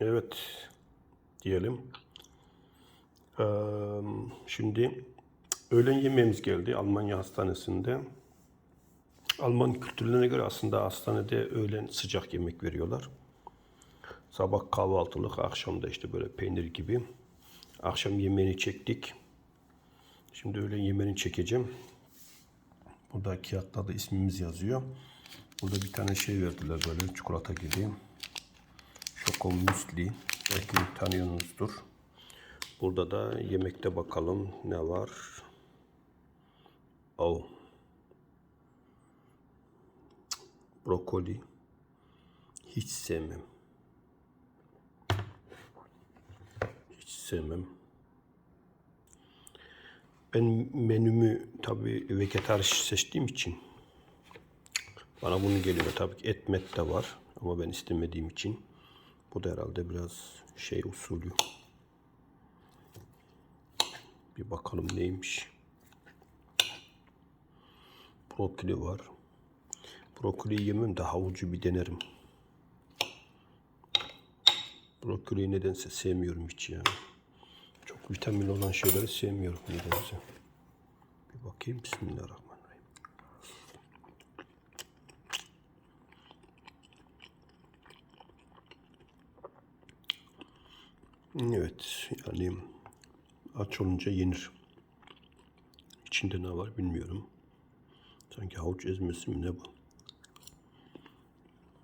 Evet diyelim. Şimdi öğlen yemeğimiz geldi Almanya hastanesinde. Alman kültürlerine göre aslında hastanede öğlen sıcak yemek veriyorlar. Sabah kahvaltılık, akşam da işte böyle peynir gibi. Akşam yemeğini çektik. Şimdi öğlen yemeğini çekeceğim. Burada kağıtta da ismimiz yazıyor. Burada bir tane şey verdiler böyle çikolata gibi. Şoko müsli. Belki tanıyorsunuzdur. Burada da yemekte bakalım ne var. Oh. Brokoli. Hiç sevmem. Hiç sevmem. Ben menümü tabii vejetar seçtiğim için bana bunu geliyor. Tabii ki et met de var ama ben istemediğim için bu da herhalde biraz şey usulü. Bir bakalım neymiş. Brokoli var. Brokoli yemem de havucu bir denerim. Brokoliyi nedense sevmiyorum hiç ya. Çok vitamin olan şeyleri sevmiyorum nedense. Bir bakayım Bismillahirrahmanirrahim. Evet yani aç olunca yenir. İçinde ne var bilmiyorum. Sanki havuç ezmesi mi ne bu?